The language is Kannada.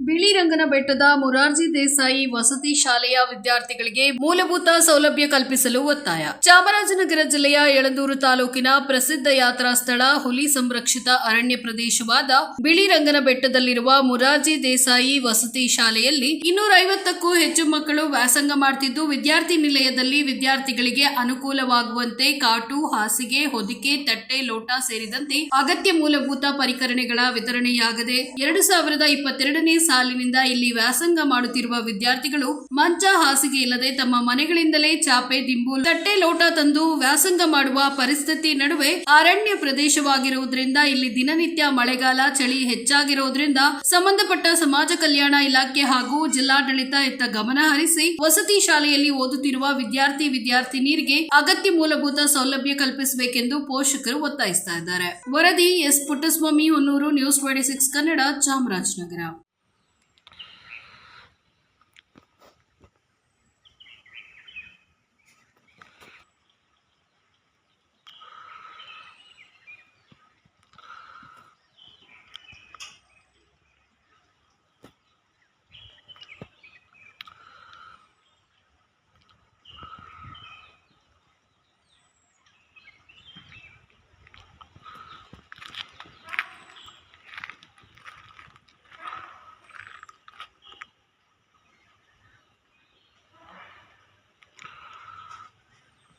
ಬಿಳಿರಂಗನ ಬೆಟ್ಟದ ಮುರಾರ್ಜಿ ದೇಸಾಯಿ ವಸತಿ ಶಾಲೆಯ ವಿದ್ಯಾರ್ಥಿಗಳಿಗೆ ಮೂಲಭೂತ ಸೌಲಭ್ಯ ಕಲ್ಪಿಸಲು ಒತ್ತಾಯ. ಚಾಮರಾಜನಗರ ಜಿಲ್ಲೆಯ ಯಳಂದೂರು ತಾಲೂಕಿನ ಪ್ರಸಿದ್ಧ ಯಾತ್ರಾ ಸ್ಥಳ ಹುಲಿ ಸಂರಕ್ಷಿತ ಅರಣ್ಯ ಪ್ರದೇಶವಾದ ಬಿಳಿರಂಗನ ಬೆಟ್ಟದಲ್ಲಿರುವ ಮುರಾರ್ಜಿ ದೇಸಾಯಿ ವಸತಿ ಶಾಲೆಯಲ್ಲಿ ಇನ್ನೂರ ಐವತ್ತಕ್ಕೂ ಹೆಚ್ಚು ಮಕ್ಕಳು ವ್ಯಾಸಂಗ ಮಾಡ್ತಿದ್ದು ವಿದ್ಯಾರ್ಥಿ ನಿಲಯದಲ್ಲಿ ವಿದ್ಯಾರ್ಥಿಗಳಿಗೆ ಅನುಕೂಲವಾಗುವಂತೆ ಕಾಟು, ಹಾಸಿಗೆ, ಹೊದಿಕೆ, ತಟ್ಟೆ, ಲೋಟ ಸೇರಿದಂತೆ ಅಗತ್ಯ ಮೂಲಭೂತ ಪರಿಕರಣೆಗಳ ವಿತರಣೆಯಾಗದೆ ಎರಡು ಸಾವಿರದ ಇಪ್ಪತ್ತೆರಡನೇ ಸಾಲಿನಿಂದ ಇಲ್ಲಿ ವ್ಯಾಸಂಗ ಮಾಡುತ್ತಿರುವ ವಿದ್ಯಾರ್ಥಿಗಳು ಮಂಚ ಹಾಸಿಗೆ ಇಲ್ಲದೆ ತಮ್ಮ ಮನೆಗಳಿಂದಲೇ ಚಾಪೆ, ದಿಂಬು, ತಟ್ಟೆ ಲೋಟ ತಂದು ವ್ಯಾಸಂಗ ಮಾಡುವ ಪರಿಸ್ಥಿತಿ ನಡುವೆ ಅರಣ್ಯ ಪ್ರದೇಶವಾಗಿರುವುದರಿಂದ ಇಲ್ಲಿ ದಿನನಿತ್ಯ ಮಳೆಗಾಲ, ಚಳಿ ಹೆಚ್ಚಾಗಿರುವುದರಿಂದ ಸಂಬಂಧಪಟ್ಟ ಸಮಾಜ ಕಲ್ಯಾಣ ಇಲಾಖೆ ಹಾಗೂ ಜಿಲ್ಲಾಡಳಿತ ಇತ್ತ ಗಮನ ಹರಿಸಿ ವಸತಿ ಶಾಲೆಯಲ್ಲಿ ಓದುತ್ತಿರುವ ವಿದ್ಯಾರ್ಥಿ ವಿದ್ಯಾರ್ಥಿನಿಯರಿಗೆ ಅಗತ್ಯ ಮೂಲಭೂತ ಸೌಲಭ್ಯ ಕಲ್ಪಿಸಬೇಕೆಂದು ಪೋಷಕರು ಒತ್ತಾಯಿಸ್ತಾ ಇದ್ದಾರೆ. ವರದಿ S Puttaswamy Honnur, news twenty six Kannada, Chamarajanagar.